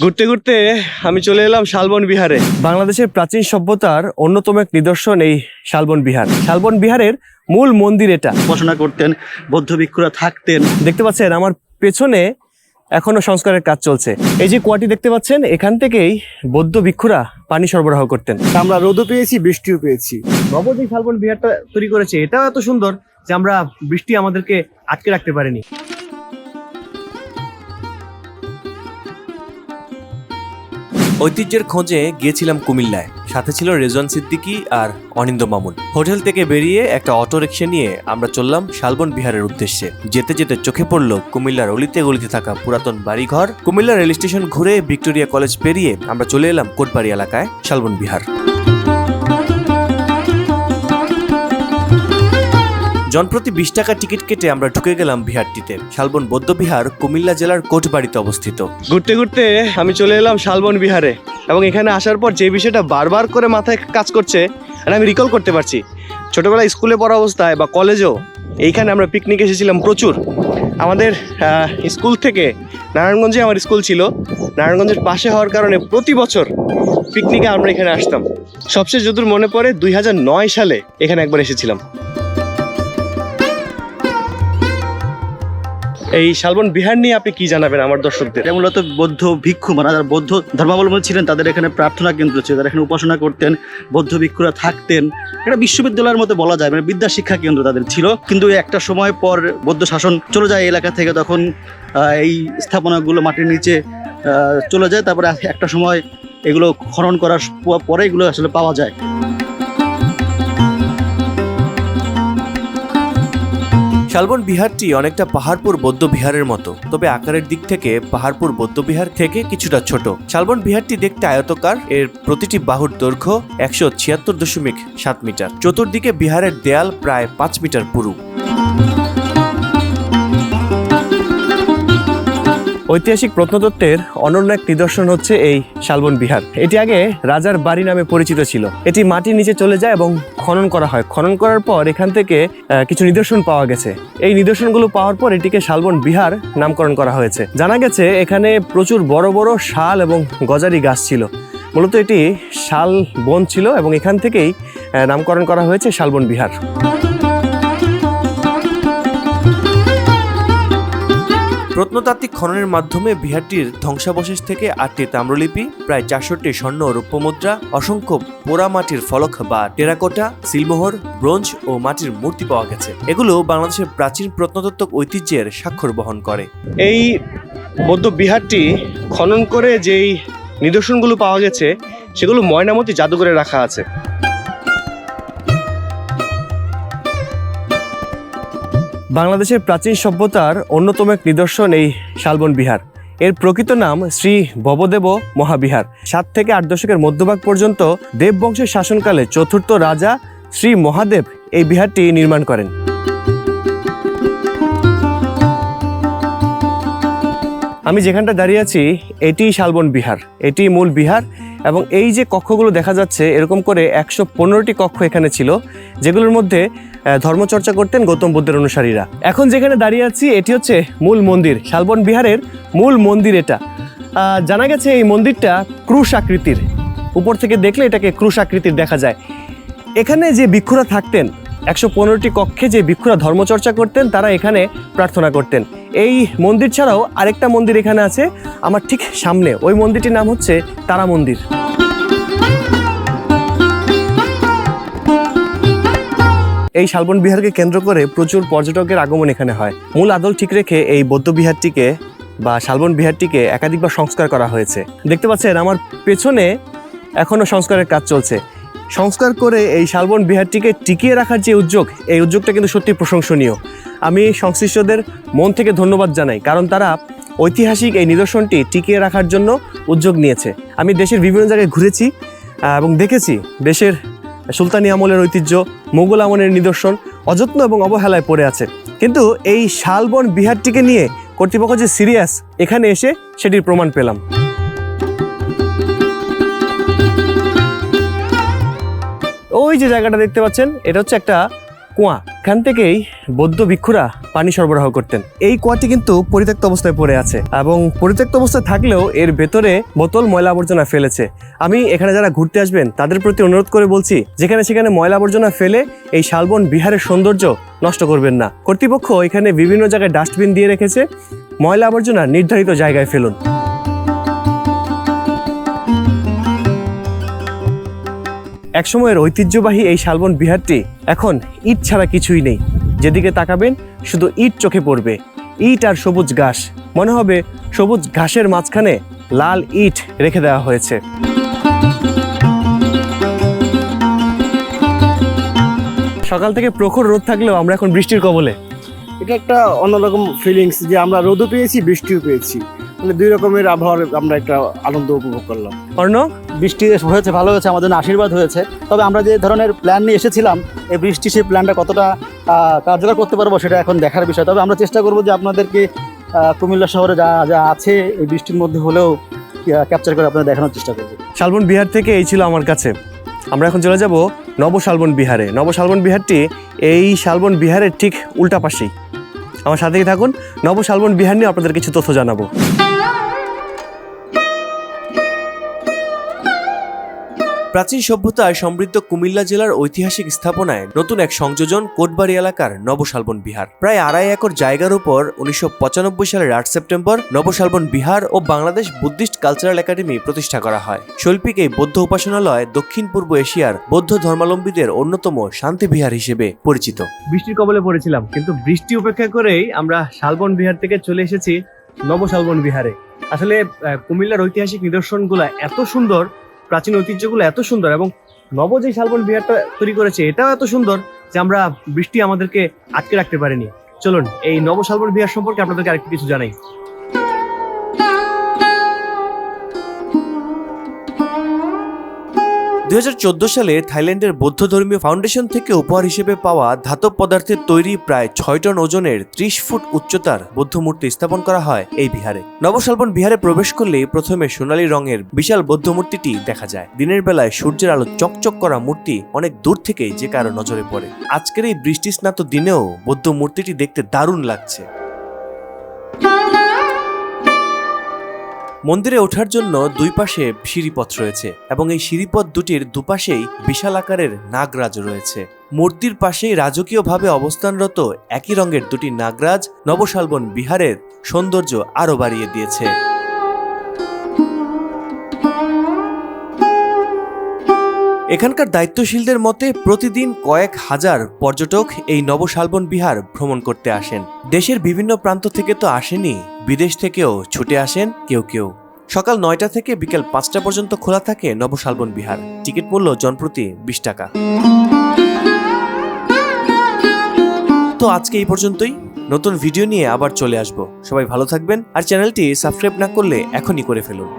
ঘুরতে ঘুরতে আমি চলে এলাম শালবন বিহারে। বাংলাদেশের প্রাচীন সভ্যতার অন্যতম এক নিদর্শন এই শালবন বিহার। শালবন বিহারের মূল মন্দির এটা। উপাসনা করতেন বৌদ্ধ ভিক্ষুরা থাকতেন। দেখতে পাচ্ছেন আমার পেছনে এখনও সংস্কারের কাজ চলছে। এই যে কুয়াটি দেখতে পাচ্ছেন এখান থেকেই বৌদ্ধ ভিক্ষুরা পানি সরবরাহ করতেন। আমরা রোদও পেয়েছি বৃষ্টিও পেয়েছি। নবদ এই শালবন বিহারটা তৈরি করেছে এটাও এত সুন্দর যে আমরা বৃষ্টি আমাদেরকে আটকে রাখতে পারিনি। ঐতিহ্যের খোঁজে গিয়েছিলাম কুমিল্লায়। সাথে ছিল রেজন সিদ্দিকি আর অনিন্দ মামুন। হোটেল থেকে বেরিয়ে একটা অটো রিক্সা নিয়ে আমরা চললাম শালবন বিহারের উদ্দেশ্যে। যেতে যেতে চোখে পড়ল কুমিল্লার অলিতে গলিতে থাকা পুরাতন বাড়িঘর। কুমিল্লা রেল স্টেশন ঘুরে ভিক্টোরিয়া কলেজ পেরিয়ে আমরা চলে এলাম কোটবাড়ি এলাকায় শালবন বিহার। জনপ্রতি বিশ টাকা টিকিট কেটে আমরা ঢুকে গেলাম বিহারটিতে। শালবন বৌদ্ধবিহার কুমিল্লা জেলার কোটবাড়িতে অবস্থিত। ঘুরতে ঘুরতে আমি চলে এলাম শালবন বিহারে এবং এখানে আসার পর যে বিষয়টা বারবার করে মাথায় কাজ করছে আর আমি রিকল করতে পারছি। ছোটবেলায় স্কুলে পড়া অবস্থায় বা কলেজেও এইখানে আমরা পিকনিক এসেছিলাম প্রচুর। আমাদের স্কুল থেকে নারায়ণগঞ্জে আমার স্কুল ছিল। নারায়ণগঞ্জের পাশে হওয়ার কারণে প্রতি বছর পিকনিকে আমরা এখানে আসতাম। সবচেয়ে যদুর মনে পড়ে, দুই হাজার নয় সালে এখানে একবার এসেছিলাম। এই শালবন বিহার নিয়ে আপনি কি জানাবেন আমার দর্শকদের? মূলত বৌদ্ধ ভিক্ষু মানে যারা বৌদ্ধ ধর্মাবলম্বী ছিলেন, তাদের এখানে প্রার্থনা কেন্দ্র ছিল, তারা এখানে উপাসনা করতেন, বৌদ্ধ ভিক্ষুরা থাকতেন। এটা বিশ্ববিদ্যালয়ের মতো বলা যায় মানে বিদ্যা শিক্ষা কেন্দ্র তাদের ছিল। কিন্তু একটা সময় পর বৌদ্ধ শাসন চলে যায় এলাকা থেকে, তখন এই স্থাপনাগুলো মাটির নিচে চলে যায়। তারপরে একটা সময় এগুলো খনন করার পরে এগুলো আসলে পাওয়া যায়। শালবন বিহারটি অনেকটা পাহাড়পুর বৌদ্ধ বিহারের মতো, তবে আকারের দিক থেকে পাহাড়পুর বৌদ্ধ বিহার থেকে কিছুটা ছোট। শালবন বিহারটি দেখতে আয়তকার, এর প্রতিটি বাহুর দৈর্ঘ্য একশো ছিয়াত্তর দশমিক সাত মিটার। চতুর্দিকে বিহারের দেয়াল প্রায় পাঁচ মিটার পুরু। ঐতিহাসিক প্রত্নতত্ত্বের অনন্য এক নিদর্শন হচ্ছে এই শালবন বিহার। এটি আগে রাজার বাড়ি নামে পরিচিত ছিল। এটি মাটির নিচে চলে যায় এবং খনন করা হয়। খনন করার পর এখান থেকে কিছু নিদর্শন পাওয়া গেছে। এই নিদর্শনগুলো পাওয়ার পর এটিকে শালবন বিহার নামকরণ করা হয়েছে। জানা গেছে, এখানে প্রচুর বড় বড় শাল এবং গজারি গাছ ছিল। মূলত এটি শাল বন ছিল এবং এখান থেকেই নামকরণ করা হয়েছে শালবন বিহার। প্রত্নতাত্ত্বিক খননের মাধ্যমে বিহারটির ধ্বংসাবশেষ থেকে আটটি তাম্রলিপি, প্রায় চারশোটি স্বর্ণ ও রৌপ্য মুদ্রা, অসংখ্য পোড়ামাটির ফলক বা টেরাকোটা, সিলমোহর, ব্রোঞ্জ ও মাটির মূর্তি পাওয়া গেছে। এগুলো বাংলাদেশের প্রাচীন প্রত্নতত্ত্বক ঐতিহ্যের স্বাক্ষর বহন করে। এই বৌদ্ধ বিহারটি খনন করে যেই নিদর্শনগুলো পাওয়া গেছে, সেগুলো ময়নামতি জাদুঘরে রাখা আছে। বাংলাদেশের প্রাচীন সভ্যতার অন্যতম এক নিদর্শন এই শালবন বিহার। এর প্রকৃত নাম শ্রী ভবদেব মহাবিহার। সাত থেকে আট দশকের মধ্যভাগ পর্যন্ত দেব বংশের শাসনকালে চতুর্থ রাজা শ্রী মহাদেব এই বিহারটি নির্মাণ করেন। আমি যেখানটা দাঁড়িয়ে আছি, এটি শালবন বিহার। এটি মূল বিহার এবং এই যে কক্ষগুলো দেখা যাচ্ছে, এরকম করে একশো পনেরোটি কক্ষ এখানে ছিল, যেগুলোর মধ্যে ধর্মচর্চা করতেন গৌতম বুদ্ধের অনুসারীরা। এখন যেখানে দাঁড়িয়ে আছি, এটি হচ্ছে মূল মন্দির, শালবন বিহারের মূল মন্দির এটা। জানা গেছে এই মন্দিরটা ক্রুশ আকৃতির উপর থেকে দেখলে এটাকে ক্রুশ আকৃতির দেখা যায়। এখানে যে ভিক্ষুরা থাকতেন, একশো পনেরোটি কক্ষে যে ভিক্ষুরা ধর্মচর্চা করতেন, তারা এখানে প্রার্থনা করতেন। এই মন্দির ছাড়াও আরেকটা মন্দির এখানে আছে, আমার ঠিক সামনে। ওই মন্দিরটির নাম হচ্ছে তারা মন্দির। এই শালবন বিহারকে কেন্দ্র করে প্রচুর পর্যটকের আগমন এখানে হয়। মূল আদল ঠিক রেখে এই বৌদ্ধ বিহারটিকে বা শালবন বিহারটিকে একাধিকবার সংস্কার করা হয়েছে। দেখতে পাচ্ছেন, আমার পেছনে এখনও সংস্কারের কাজ চলছে। সংস্কার করে এই শালবন বিহারটিকে টিকিয়ে রাখার যে উদ্যোগ, এই উদ্যোগটা কিন্তু সত্যি প্রশংসনীয়। আমি সংশ্লিষ্টদের মন থেকে ধন্যবাদ জানাই, কারণ তারা ঐতিহাসিক এই নিদর্শনটি টিকিয়ে রাখার জন্য উদ্যোগ নিয়েছে। আমি দেশের বিভিন্ন জায়গায় ঘুরেছি এবং দেখেছি, দেশের সুলতানি আমলের ঐতিহ্য, মোগল আমলের নিদর্শন অযত্ন এবং অবহেলায় পড়ে আছে। কিন্তু এই শালবন বিহারটিকে নিয়ে কর্তৃপক্ষ যে সিরিয়াস, এখানে এসে সেটির প্রমাণ পেলাম। ওই যে জায়গাটা দেখতে পাচ্ছেন, এটা হচ্ছে একটা কুয়া। এখান থেকেই বৌদ্ধ ভিক্ষুরা পানি সরবরাহ করতেন। এই কুয়াটি কিন্তু পরিত্যক্ত অবস্থায় পড়ে আছে এবং পরিত্যক্ত অবস্থায় থাকলেও এর ভেতরে বোতল ময়লা আবর্জনা ফেলেছে। আমি এখানে যারা ঘুরতে আসবেন, তাদের প্রতি অনুরোধ করে বলছি, যেখানে সেখানে ময়লা আবর্জনা ফেলে এই শালবন বিহারের সৌন্দর্য নষ্ট করবেন না। কর্তৃপক্ষ এখানে বিভিন্ন জায়গায় ডাস্টবিন দিয়ে রেখেছে। ময়লা আবর্জনা নির্ধারিত জায়গায় ফেলুন। একসময়ের ঐতিহ্যবাহী এই শালবন বিহারটি এখন ইট ছাড়া কিছুই নেই। যেদিকে তাকাবেন, শুধু ইট চোখে পড়বে। ইট আর সবুজ ঘাস। মনে হবে সবুজ ঘাসের মাঝখানে লাল ইট রেখে দেওয়া হয়েছে। সকাল থেকে প্রখর রোদ থাকলেও আমরা এখন বৃষ্টির কবলে। এটা একটা অন্যরকম ফিলিংস যে আমরা রোদও পেয়েছি বৃষ্টিও পেয়েছি। মানে দুই রকমের আবহাওয়ার আমরা একটা আনন্দ উপভোগ করলাম। অর্ণ বৃষ্টি হয়েছে ভালো হয়েছে আমাদের আশীর্বাদ হয়েছে। তবে আমরা যে ধরনের প্ল্যান নিয়ে এসেছিলাম এই বৃষ্টি সেই প্ল্যানটা কতটা কার্যকর করতে পারব সেটা এখন দেখার বিষয়। তবে আমরা চেষ্টা করব যে আপনাদেরকে কুমিল্লা শহরে যা যা আছে এই বৃষ্টির মধ্যে হলেও ক্যাপচার করে আপনাদের দেখানোর চেষ্টা করব। শালবন বিহার থেকে এই ছিল আমার কাছে। আমরা এখন চলে যাব নব শালবন বিহারে। নব শালবন বিহারটি এই শালবন বিহারের ঠিক উল্টা পাশেই। আমার সাথেই থাকুন। নব শালবন বিহার নিয়ে আপনাদের কিছু তথ্য জানাব। প্রাচীন সভ্যতায় সমৃদ্ধ কুমিল্লা জেলার ঐতিহাসিক স্থাপনায় নতুন এক সংযোজন কোটবাড়ি এলাকার নবশালবন বিহার। প্রায় আড়াই একর জায়গার উপর উনিশশো পঁচানব্বই সালের আট সেপ্টেম্বর নবশালবন বিহার ও বাংলাদেশ বুদ্ধিস্ট কালচারাল একাডেমি প্রতিষ্ঠা করা হয়। শৈল্পিক এই বৌদ্ধ উপাসনালয় দক্ষিণ পূর্ব এশিয়ার বৌদ্ধ ধর্মাবলম্বীদের অন্যতম শান্তি বিহার হিসেবে পরিচিত। বৃষ্টির কবলে পড়েছিলাম, কিন্তু বৃষ্টি উপেক্ষা করেই আমরা শালবন বিহার থেকে চলে এসেছি নবশালবন বিহারে। আসলে কুমিল্লার ঐতিহাসিক নিদর্শনগুলো এত সুন্দর প্রাচীন ঐতিহ্যগুলো এত সুন্দর এবং নব যে শালবন বিহারটা তৈরি করেছে, এটাও এত সুন্দর যে আমরা বৃষ্টি আমাদেরকে আটকে রাখতে পারিনি। চলুন, এই নব শালবন বিহার সম্পর্কে আপনাদেরকে আরেকটু কিছু জানাই। দুই হাজার চোদ্দ সালে থাইল্যান্ডের বৌদ্ধ ধর্মীয় ফাউন্ডেশন থেকে উপহার হিসেবে পাওয়া ধাতব পদার্থের তৈরি প্রায় ছয় টন ওজনের ত্রিশ ফুট উচ্চতার বৌদ্ধ মূর্তি স্থাপন করা হয় এই বিহারে। নবশালবন বিহারে প্রবেশ করলে প্রথমে সোনালী রঙের বিশাল বৌদ্ধ মূর্তিটি দেখা যায়। দিনের বেলায় সূর্যের আলো চকচক করা মূর্তি অনেক দূর থেকেই যে কারও নজরে পড়ে। আজকের এই বৃষ্টি স্নাত দিনেও বৌদ্ধ মূর্তিটি দেখতে দারুণ লাগছে। মন্দিরে ওঠার জন্য দুই পাশে সিঁড়িপথ রয়েছে এবং এই সিঁড়িপথ দুটির দুপাশেই বিশাল আকারের নাগরাজ রয়েছে। মূর্তির পাশেই রাজকীয়ভাবে অবস্থানরত একই রঙের দুটি নাগরাজ নবশালবন বিহারের সৌন্দর্য আরও বাড়িয়ে দিয়েছে। এখানকার দায়িত্বশীলদের মতে প্রতিদিন কয়েক হাজার পর্যটক এই নবশালবন বিহার ভ্রমণ করতে আসেন। দেশের বিভিন্ন প্রান্ত থেকে তো আসেনি বিদেশ থেকেও ছুটে আসেন কেউ কেউ। সকাল নয়টা থেকে বিকেল পাঁচটা পর্যন্ত খোলা থাকে নবশালবন বিহার। টিকিট মূল্য জনপ্রতি বিশ টাকা। তো আজকে এই পর্যন্তই। নতুন ভিডিও নিয়ে আবার চলে আসব। সবাই ভালো থাকবেন আর চ্যানেলটি সাবস্ক্রাইব না করলে এখনই করে ফেলুন।